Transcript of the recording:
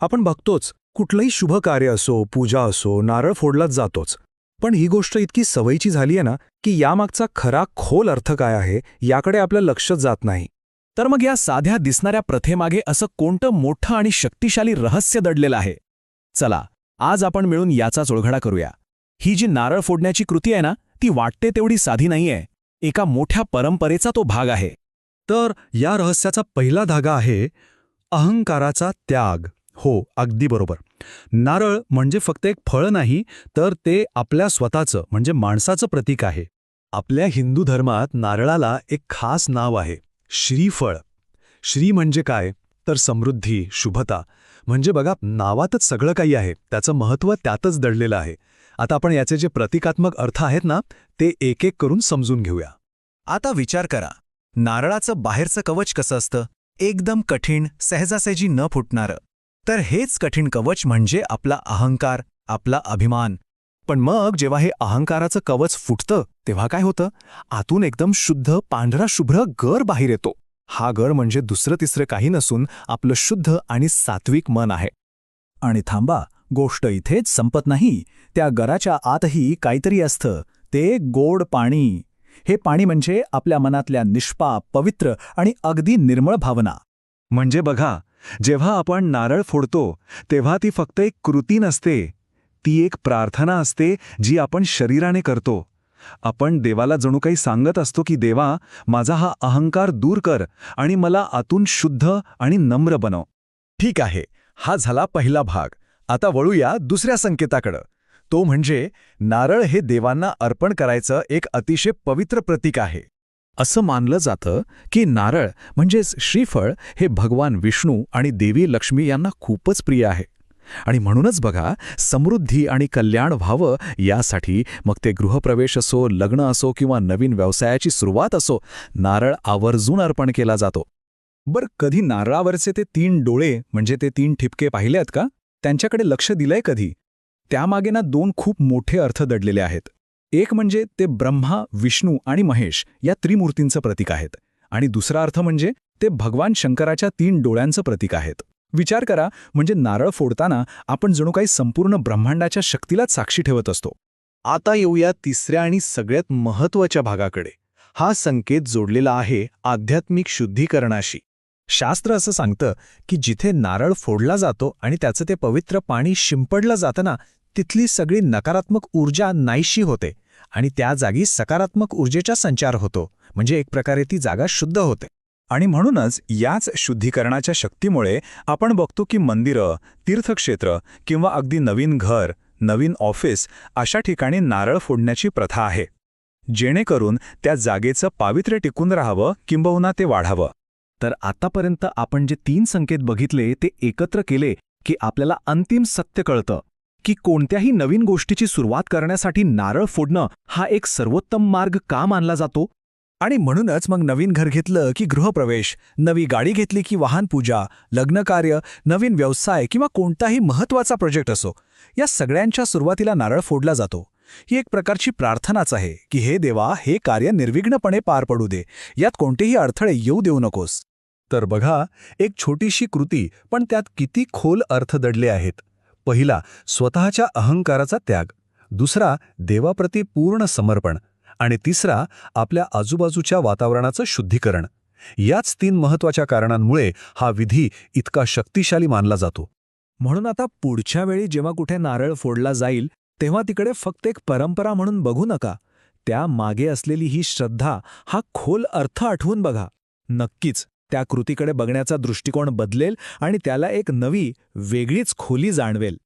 आपण बघतोच कुठलंही शुभ कार्य असो पूजा असो नारळ फोडलाच जातोच. पण ही गोष्ट इतकी सवयीची झाली आहे ना की यामागचा खरा खोल अर्थ काय आहे याकडे आपलं लक्षच जात नाही. तर मग या साध्या दिसणाऱ्या प्रथेमागे असं कोणतं मोठं आणि शक्तिशाली रहस्य दडलेलं आहे? चला आज आपण मिळून याचाच ओळखडा करूया. ही जी नारळ फोडण्याची कृती आहे ना ती वाटते तेवढी साधी नाहीये. एका मोठ्या परंपरेचा तो भाग आहे. तर या रहस्याचा पहिला धागा आहे अहंकाराचा त्याग. हो अगदी बरोबर. नारळ म्हणजे फक्त एक फळ नाही तर ते आपल्या स्वतःचं म्हणजे माणसाचं प्रतीक आहे. आपल्या हिंदू धर्मात नारळाला एक खास नाव आहे श्रीफळ. श्री म्हणजे काय? तर समृद्धी शुभता. म्हणजे बघा नावातच सगळं काही आहे त्याचं महत्त्व त्यातच दडलेलं आहे. आता आपण याचे जे प्रतिकात्मक अर्थ आहेत ना ते एक एक करून समजून घेऊया. आता विचार करा नारळाचं बाहेरचं कवच कसं असतं? एकदम कठीण सहजासहजी न फुटणारं. तर हेच कठीण कवच म्हणजे आपला अहंकार आपला अभिमान. पण मग जेव्हा हे अहंकाराचं कवच फुटतं तेव्हा काय होतं? आतून एकदम शुद्ध पांढरा शुभ्र गर बाहेर येतो. हा गर म्हणजे दुसरं तिसरं काही नसून आपलं शुद्ध आणि सात्विक मन आहे. आणि थांबा गोष्ट इथेच संपत नाही. त्या गराच्या आतही काहीतरी असतं. ते गोड पाणी. हे पाणी म्हणजे आपल्या मनातल्या निष्पाप पवित्र आणि अगदी निर्मळ भावना. म्हणजे बघा जेव्हा आपण नारळ फोडतो तेव्हा ती फक्त एक कृती नसते. ती एक प्रार्थना असते जी आपण शरीराने करतो. आपण देवाला जणू काही सांगत असतो की देवा माझा हा अहंकार दूर कर आणि मला आतून शुद्ध आणि नम्र बनव. ठीक आहे हा झाला पहिला भाग. आता वळूया दुसऱ्या संकेताकडं. तो म्हणजे नारळ हे देवांना अर्पण करायचं एक अतिशय पवित्र प्रतीक आहे. असं मानलं जातं की नारळ म्हणजेच श्रीफळ हे भगवान विष्णू आणि देवी लक्ष्मी यांना खूपच प्रिय आहे. आणि म्हणूनच बघा समृद्धी आणि कल्याण व्हावं यासाठी मग ते गृहप्रवेश असो लग्न असो किंवा नवीन व्यवसायाची सुरुवात असो नारळ आवर्जून अर्पण केला जातो. बरं कधी नारळावरचे ते तीन डोळे म्हणजे ते तीन ठिपके पाहिले आहेत का? त्यांच्याकडे लक्ष दिलंय कधी? त्यामागे ना दोन खूप मोठे अर्थ दडलेले आहेत. एक म्हणजे ते ब्रह्मा विष्णू आणि महेश या त्रिमूर्तींचं प्रतीक आहेत. आणि दुसरा अर्थ म्हणजे ते भगवान शंकराच्या तीन डोळ्यांचं प्रतीक आहेत. विचार करा म्हणजे नारळ फोडताना आपण जणू काही संपूर्ण ब्रह्मांडाच्या शक्तीलाच साक्षी ठेवत असतो. आता येऊया तिसऱ्या आणि सगळ्यात महत्त्वाच्या भागाकडे. हा संकेत जोडलेला आहे आध्यात्मिक शुद्धीकरणाशी. शास्त्र असं सांगतं की जिथे नारळ फोडला जातो आणि त्याचं ते पवित्र पाणी शिंपडलं जातं ना तिथली सगळी नकारात्मक ऊर्जा नाहीशी होते आणि त्या जागी सकारात्मक ऊर्जेचा संचार होतो म्हणजे एक प्रकारे ती जागा शुद्ध होते. आणि म्हणूनच याच शुद्धीकरणाच्या शक्तीमुळे आपण बघतो की मंदिरं तीर्थक्षेत्र किंवा अगदी नवीन घर नवीन ऑफिस अशा ठिकाणी नारळ फोडण्याची प्रथा आहे. जेणेकरून त्या जागेचं पावित्र्य टिकून राहावं किंबहुना ते वाढावं. तर आतापर्यंत आपण जे तीन संकेत बघितले ते एकत्र केले की आपल्याला अंतिम सत्य कळतं. की कोणत्याही नवीन गोष्टीची सुरुवात करण्यासाठी नारळ फोडणं हा एक सर्वोत्तम मार्ग का मानला जातो? आणि म्हणूनच मग नवीन घर घेतलं की गृहप्रवेश नवी गाडी घेतली की वाहनपूजा लग्नकार्य नवीन व्यवसाय किंवा कोणताही महत्त्वाचा प्रोजेक्ट असो या सगळ्यांच्या सुरुवातीला नारळ फोडला जातो. ही एक प्रकारची प्रार्थनाच आहे की हे देवा हे कार्य निर्विघ्नपणे पार पडू दे यात कोणतेही अडथळे येऊ देऊ नकोस. तर बघा एक छोटीशी कृती पण त्यात किती खोल अर्थ दडले आहेत. पहिला स्वतःच्या अहंकाराचा त्याग दुसरा देवाप्रती पूर्ण समर्पण आणि तिसरा आपल्या आजूबाजूच्या वातावरणाचं शुद्धीकरण. याच तीन महत्त्वाच्या कारणांमुळे हा विधी इतका शक्तिशाली मानला जातो. म्हणून आता पुढच्या वेळी जेव्हा कुठे नारळ फोडला जाईल तेव्हा तिकडे फक्त एक परंपरा म्हणून बघू नका. त्या मागे असलेली ही श्रद्धा हा खोल अर्थ आठवून बघा. नक्कीच. त्या कृतीकडे बघण्याचा दृष्टिकोन बदलेल आणि त्याला एक नवी वेगळीच खोली जाणवेल.